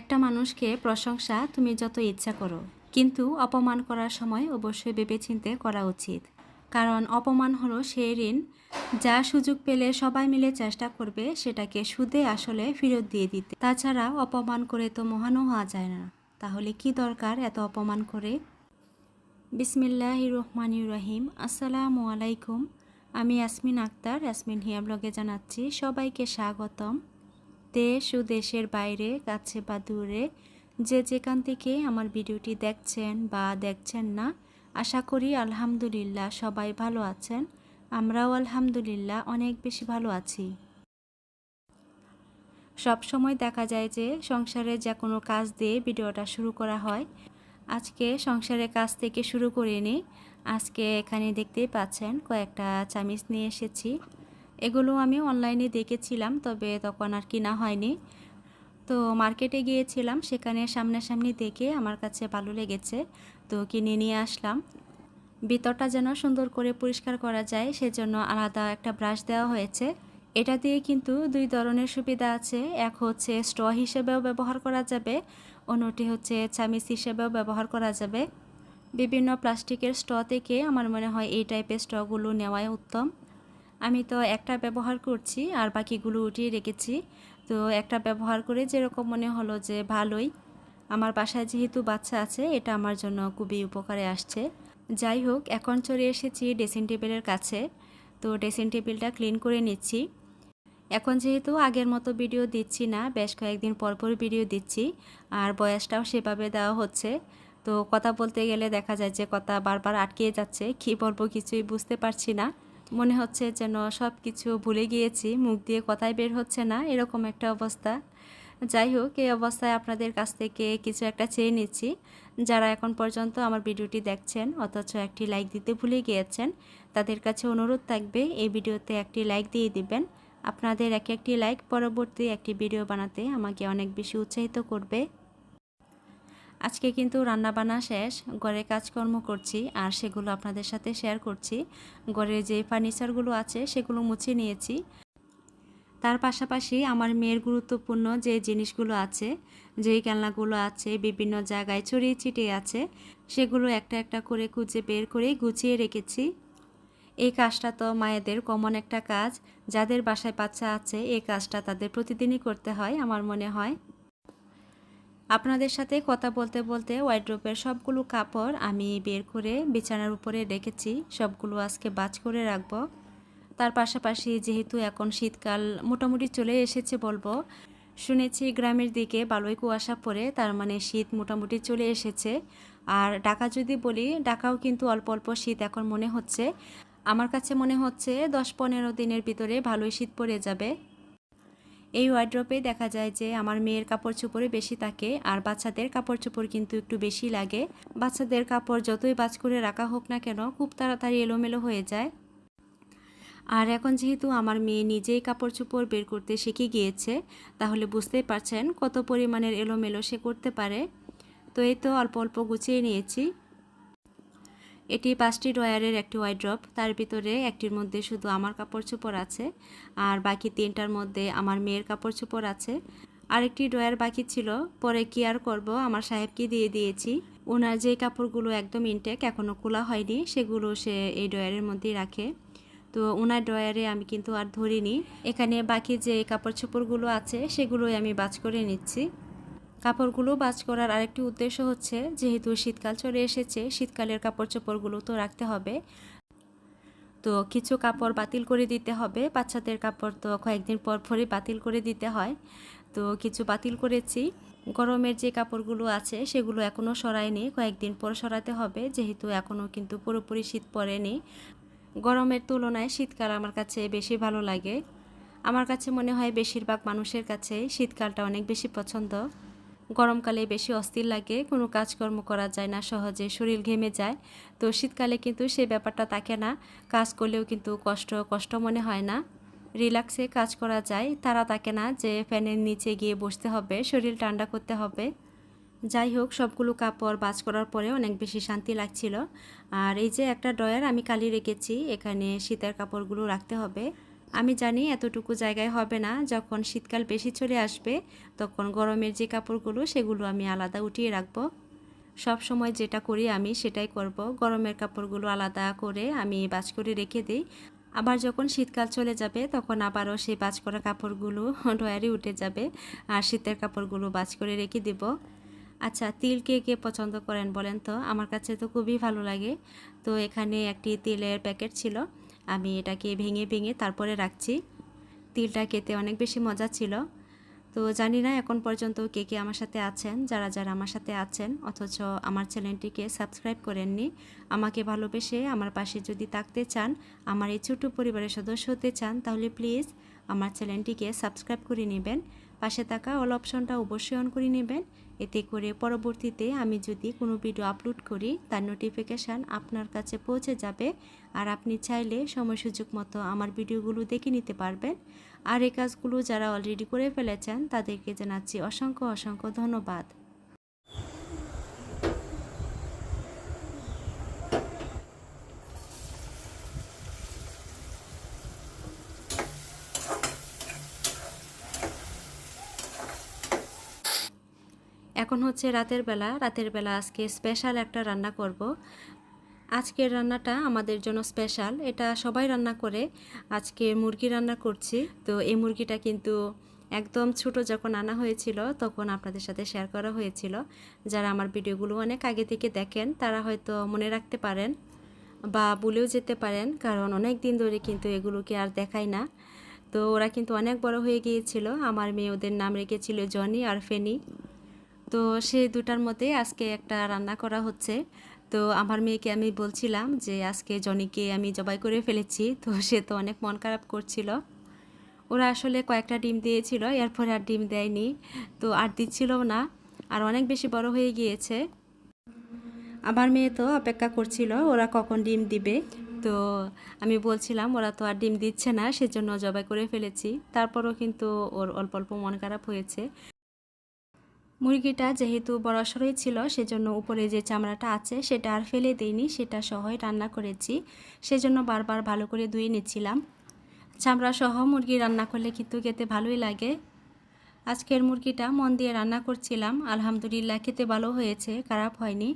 একটা মানুষকে প্রশংসা তুমি যত ইচ্ছা করো, কিন্তু অপমান করার সময় অবশ্যই ভেবেচিন্তে করা উচিত। কারণ অপমান হলো সেই ঋণ যা সুযোগ পেলে সবাই মিলে চেষ্টা করবে সেটাকে সুদে আসলে ফেরত দিয়ে দিতে। তাছাড়া অপমান করে তো মহানও হওয়া যায় না। তাহলে কি দরকার এত অপমান করে? বিসমিল্লাহ রহমানির রহিম। আসসালামু আলাইকুম। আমি ইয়াসমিন আক্তার। ইয়াসমিন হিয়া ব্লগে জানাচ্ছি সবাইকে স্বাগতম। দেশ ও দেশের বাইরে, কাছে বা দূরে, যে যেখান থেকে আমার ভিডিওটি দেখছেন বা দেখছেন না, আশা করি আলহামদুলিল্লাহ সবাই ভালো আছেন। আমরাও আলহামদুলিল্লাহ অনেক বেশি ভালো আছি। সব সময় দেখা যায় যে সংসারে যে কোনো কাজ দিয়ে ভিডিওটা শুরু করা হয়। আজকে সংসারের কাজ থেকে শুরু করে নিই। আজকে এখানে দেখতেই পাচ্ছেন কয়েকটা চামিচ নিয়ে এসেছি। এগুলো আমি অনলাইনে দেখেছিলাম, তবে তখন আর কিনা হয়নি। তো মার্কেটে গিয়েছিলাম, সেখানে সামনাসামনি দেখে আমার কাছে ভালো লেগেছে, তো কিনে নিয়ে আসলাম। ভিতরটা যেন সুন্দর করে পরিষ্কার করা যায়, সেজন্য আলাদা একটা ব্রাশ দেওয়া হয়েছে। এটা দিয়ে কিন্তু দুই ধরনের সুবিধা আছে, এক হচ্ছে স্ট্র হিসেবেও ব্যবহার করা যাবে, অন্যটি হচ্ছে চামিচ হিসেবেও ব্যবহার করা যাবে। বিভিন্ন প্লাস্টিকের স্ট্র থেকে আমার মনে হয় এই টাইপের স্ট্রগুলো নেওয়াই উত্তম। আমি তো একটা ব্যবহার করছি আর বাকিগুলো উঠিয়ে রেখেছি। তো একটা ব্যবহার করে যেরকম মনে হলো যে ভালোই। আমার বাসায় যেহেতু বাচ্চা আছে, এটা আমার জন্য খুবই উপকারে আসছে। যাই হোক, এখন চলে এসেছি ড্রেসিং টেবিলের কাছে। তো ড্রেসিং টেবিলটা ক্লিন করে নিচ্ছি। এখন যেহেতু আগের মতো ভিডিও দিচ্ছি না, বেশ কয়েকদিন পর পর ভিডিও দিচ্ছি। আর বয়সটাও সেভাবে দেওয়া হচ্ছে। তো কথা বলতে গেলে দেখা যায় যে কথা বারবার আটকে যাচ্ছে। কি বলব কিছুই বুঝতে পারছি না। মনে হচ্ছে যেন সব কিছু ভুলে গিয়েছি, মুখ দিয়ে কথাই বের হচ্ছে না, এরকম একটা অবস্থা। যাই হোক, এই অবস্থায় আপনাদের কাছ থেকে কিছু একটা চেয়ে নিচ্ছি। যারা এখন পর্যন্ত আমার ভিডিওটি দেখছেন, অথচ একটি লাইক দিতে ভুলে গিয়েছেন, তাদের কাছে অনুরোধ থাকবে, এই ভিডিওতে একটি লাইক দিয়ে দিবেন। আপনাদের এক একটি লাইক পরবর্তী একটি ভিডিও বানাতে আমাকে অনেক বেশি উৎসাহিত করবে। আজকে কিন্তু রান্নাবান্না শেষ, ঘরে কাজকর্ম করছি আর সেগুলো আপনাদের সাথে শেয়ার করছি। ঘরে যে ফার্নিচারগুলো আছে সেগুলো মুছে নিয়েছি। তার পাশাপাশি আমার মেয়ের গুরুত্বপূর্ণ যে জিনিসগুলো আছে, যেই খেলনাগুলো আছে, বিভিন্ন জায়গায় ছড়িয়ে ছিটিয়ে আছে, সেগুলো একটা একটা করে খুঁজে বের করে গুছিয়ে রেখেছি। এই কাজটা তো মায়েদের কমন একটা কাজ, যাদের বাসায় বাচ্চা আছে, এই কাজটা তাদের প্রতিদিনই করতে হয়, আমার মনে হয়। আপনাদের সাথে কথা বলতে বলতে ওয়াইড্রোপের সবগুলো কাপড় আমি বের করে বিছানার উপরে রেখেছি। সবগুলো আজকে বাজ করে রাখব। তার পাশাপাশি যেহেতু এখন শীতকাল, মোটামুটি চলে এসেছে বলব। শুনেছি গ্রামের দিকে ভালোই কুয়াশা পড়ে, তার মানে শীত মোটামুটি চলে এসেছে। আর ঢাকা যদি বলি, ঢাকাও কিন্তু অল্প অল্প শীত এখন মনে হচ্ছে। আমার কাছে মনে হচ্ছে দশ পনেরো দিনের ভিতরে ভালোই শীত পড়ে যাবে। এই ওয়ার্ড্রপে দেখা যায় যে আমার মেয়ের কাপড় চোপড়ে বেশি থাকে, আর বাচ্চাদের কাপড় চোপড় কিন্তু একটু বেশি লাগে। বাচ্চাদের কাপড় যতই বাজ করে রাখা হোক না কেন, খুব তাড়াতাড়ি এলোমেলো হয়ে যায়। আর এখন যেহেতু আমার মেয়ে নিজেই কাপড় চোপড় বের করতে শিখে গিয়েছে, তাহলে বুঝতেই পারছেন কত পরিমাণের এলোমেলো সে করতে পারে। তো এই তো অল্প অল্প গুছিয়ে নিয়েছি। এটি পাঁচটি ড্রয়ারের একটি ওয়াইড্রপ তার ভিতরে একটির মধ্যে শুধু আমার কাপড় চোপড় আছে আর বাকি তিনটার মধ্যে আমার মেয়ের কাপড় চোপড় আছে। আরেকটি ড্রয়ার বাকি ছিল। পরে কি আর করব? আমার সাহেবকে দিয়ে দিয়েছি। ওনার যে কাপড়গুলো একদম ইনটেক এখনও খোলা হয়নি, সেগুলো সে এই ড্রয়ারের মধ্যেই রাখে। তো ওনার ড্রয়ারে আমি কিন্তু আর ধরিনি। এখানে বাকি যে কাপড় চোপড়গুলো আছে, সেগুলোই আমি বাজ করে নিচ্ছি। কাপড়গুলো বাজ করার আরেকটি উদ্দেশ্য হচ্ছে, যেহেতু শীতকাল চলে এসেছে, শীতকালের কাপড় চোপড়গুলো তো রাখতে হবে। তো কিছু কাপড় বাতিল করে দিতে হবে। বাচ্চাদের কাপড় তো কয়েকদিন পর পরই বাতিল করে দিতে হয়। তো কিছু বাতিল করেছি। গরমের যে কাপড়গুলো আছে, সেগুলো এখনও সরায়নি। কয়েকদিন পর সরাতে হবে, যেহেতু এখনও কিন্তু পুরোপুরি শীত পড়েনি। গরমের তুলনায় শীতকাল আমার কাছে বেশি ভালো লাগে। আমার কাছে মনে হয় বেশিরভাগ মানুষের কাছে শীতকালটা অনেক বেশি পছন্দ। গরমকালে বেশি অস্থির লাগে, কোনো কাজকর্ম করা যায় না, সহজে শরীর ঘেমে যায়। তো শীতকালে কিন্তু সে ব্যাপারটা থাকে না, কাজ করলেও কিন্তু কষ্ট কষ্ট মনে হয় না। রিল্যাক্সে কাজ করা যায়, তারা থাকে না যে ফ্যানের নিচে গিয়ে বসতে হবে, শরীর ঠান্ডা করতে হবে। যাই হোক, সবগুলো কাপড় বাজ করার পরে অনেক বেশি শান্তি লাগছিল। আর এই যে একটা ড্রয়ার আমি কালি রেখেছি, এখানে শীতের কাপড়গুলো রাখতে হবে। আমি জানি এতটুকু জায়গায় হবে না, যখন শীতকাল বেশি চলে আসবে, তখন গরমের যে কাপড়গুলো, সেগুলো আমি আলাদা উঠিয়ে রাখব। সব সময় যেটা করি আমি, সেটাই করব। গরমের কাপড়গুলো আলাদা করে আমি বাজ করে রেখে দিই। আবার যখন শীতকাল চলে যাবে, তখন আবারও সেই বাজ করা কাপড়গুলো ডয়ারে উঠে যাবে আর শীতের কাপড়গুলো বাজ করে রেখে দেব। আচ্ছা তিল কে কে পছন্দ করেন বলেন তো? আমার কাছে তো খুবই ভালো লাগে। তো এখানে একটি তিলের প্যাকেট ছিল। আমি এটাকে ভেঙে ভেঙে তারপরে রাখছি। তিলটা খেতে অনেক বেশি মজা ছিল। তো জানি না এখন পর্যন্ত কে কে আমার সাথে আছেন, যারা যারা আমার সাথে আছেন, অথচ আমার চ্যানেলটিকে সাবস্ক্রাইব করেননি, আমাকে ভালোবেসে আমার পাশে যদি থাকতে চান, আমার এই ছোটো পরিবারের সদস্য হতে চান, তাহলে প্লিজ আমার চ্যানেলটিকে সাবস্ক্রাইব করে নেবেন। পাশে থাকা অল অপশনটা অবশ্যই অন করে নেবেন। এতে করে পরবর্তীতে আমি যদি কোনো ভিডিও আপলোড করি, তার নোটিফিকেশান আপনার কাছে পৌঁছে যাবে। আর আপনি চাইলে সময় সুযোগ মতো আমার ভিডিওগুলো দেখে নিতে পারবেন। আর এই কাজগুলো যারা অলরেডি করে ফেলেছেন, তাদেরকে জানাচ্ছি অসংখ্য অসংখ্য ধন্যবাদ। এখন হচ্ছে রাতের বেলা। রাতের বেলা আজকে স্পেশাল একটা রান্না করব। আজকের রান্নাটা আমাদের জন্য স্পেশাল এটা সবাই রান্না করে। আজকে মুরগি রান্না করছি। তো এই মুরগিটা কিন্তু একদম ছোট যখন আনা হয়েছিল, তখন আপনাদের সাথে শেয়ার করা হয়েছিল। যারা আমার ভিডিওগুলো অনেক আগে থেকে দেখেন, তারা হয়তো মনে রাখতে পারেন বা বলেও যেতে পারেন, কারণ অনেক দিন ধরে কিন্তু এগুলোকে আর দেখাই না। তো ওরা কিন্তু অনেক বড় হয়ে গিয়েছিল। আমার মেয়ে ওদের নাম রেখেছিল জনি আর ফেনি। তো সেই দুটার মধ্যে আজকে একটা রান্না করা হচ্ছে। তো আমার মেয়েকে আমি বলছিলাম যে, আজকে জনিকে আমি জবাই করে ফেলেছি। তো সে তো অনেক মন খারাপ করছিল। ওরা আসলে কয়েকটা ডিম দিয়েছিল, এরপরে আর ডিম দেয়নি। তো আর দিচ্ছিল না, আর অনেক বেশি বড় হয়ে গিয়েছে। আমার মেয়ে তো অপেক্ষা করছিল, ওরা কখন ডিম দিবে? তো আমি বলছিলাম, ওরা তো আর ডিম দিচ্ছে না, সেজন্য জবাই করে ফেলেছি। তারপরও কিন্তু ওর অল্প অল্প মন খারাপ হয়েছে। মুরগিটা যেহেতু বড়সড়ই ছিল, সেজন্য উপরে যে চামড়াটা আছে সেটা আর ফেলে দিইনি, সেটা সহই রান্না করেছি। সেজন্য বারবার ভালো করে ধুয়ে নিচ্ছিলাম। চামড়া সহ মুরগি রান্না করলে কিন্তু খেতে ভালোই লাগে। আজকের মুরগিটা মন দিয়ে রান্না করছিলাম, আলহামদুলিল্লাহ খেতে ভালো হয়েছে, খারাপ হয়নি।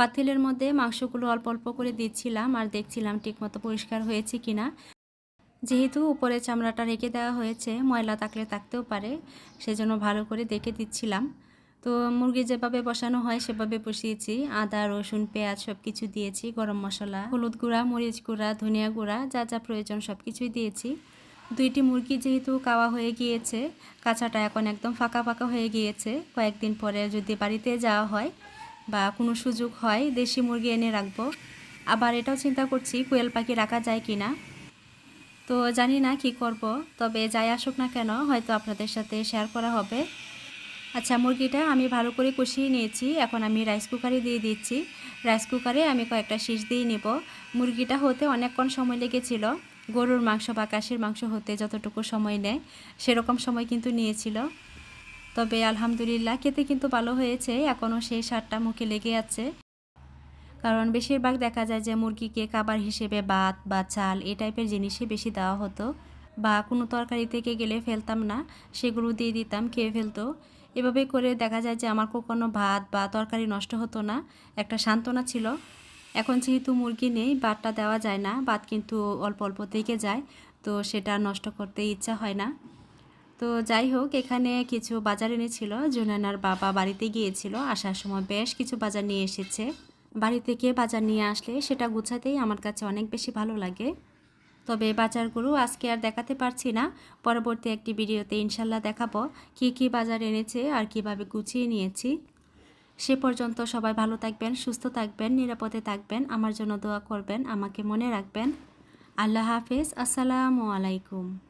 পাতিলের মধ্যে মাংসগুলো অল্প অল্প করে দিচ্ছিলাম আর দেখছিলাম ঠিকমতো পরিষ্কার হয়েছে কিনা। যেহেতু উপরে চামড়াটা রেখে দেওয়া হয়েছে, ময়লা থাকলে থাকতেও পারে, সেজন্য ভালো করে দেখে দিচ্ছিলাম। তো মুরগি যেভাবে বসানো হয় সেভাবে বসিয়েছি। আদা, রসুন, পেঁয়াজ সব কিছু দিয়েছি, গরম মশলা, হলুদ গুঁড়া, মরিচ গুঁড়া, ধনিয়া গুঁড়া, যা যা প্রয়োজন সব কিছুই দিয়েছি। দুইটি মুরগি যেহেতু কাওয়া হয়ে গিয়েছে, কাঁচাটা এখন একদম ফাঁকা ফাঁকা হয়ে গিয়েছে। কয়েকদিন পরে যদি বাড়িতে যাওয়া হয় বা কোনো সুযোগ হয়, দেশি মুরগি এনে রাখব। আবার এটাও চিন্তা করছি, কোয়েল পাখি রাখা যায় কি না তো জানি না কি করব, তবে যাই আসুক না কেন, হয়তো আপনাদের সাথে শেয়ার করা হবে। আচ্ছা মুরগিটা আমি ভালো করে কষিয়ে নিয়েছি, এখন আমি রাইস কুকারে দিয়ে দিচ্ছি। রাইস কুকারে আমি কয়েকটা শীষ দিয়ে নেব। মুরগিটা হতে অনেকক্ষণ সময় লেগেছিল, গরুর মাংস বা কাশির মাংস হতে যতটুকু সময় নেয়, সেরকম সময় কিন্তু নিয়েছিল। তবে আলহামদুলিল্লাহ খেতে কিন্তু ভালো হয়েছে এখনও সেই স্বাদটা মুখে লেগে আছে। কারণ বেশিরভাগ দেখা যায় যে মুরগিকে খাবার হিসেবে ভাত বা চাল এই টাইপের জিনিসই বেশি দেওয়া হতো বা কোনো তরকারি থেকে গেলে ফেলতাম না, সেগুলো দিয়ে দিতাম, খেয়ে ফেলতো। এভাবে করে দেখা যায় যে আমার কখনো ভাত বা তরকারি নষ্ট হতো না, একটা সান্ত্বনা ছিল। এখন যেহেতু মুরগি নেই, ভাতটা দেওয়া যায় না, ভাত কিন্তু অল্প অল্প থেকে যায়, তো সেটা নষ্ট করতে ইচ্ছা হয় না। তো যাই হোক, এখানে কিছু বাজার এনেছিল। জুনানার বাবা বাড়িতে গিয়েছিল, আসার সময় বেশ কিছু বাজার নিয়ে এসেছে। বাড়ি থেকে বাজার নিয়ে আসলে সেটা গুছাতেই আমার কাছে অনেক বেশি ভালো লাগে। তবে বাজারগুলো আজকে আর দেখাতে পারছি না। পরবর্তী একটি ভিডিওতে ইনশাল্লাহ দেখাবো কি কি বাজার এনেছে আর কীভাবে গুছিয়ে নিয়েছি। সে পর্যন্ত সবাই ভালো থাকবেন, সুস্থ থাকবেন, নিরাপদে থাকবেন। আমার জন্য দোয়া করবেন, আমাকে মনে রাখবেন। আল্লাহ হাফেজ, আসসালামু আলাইকুম।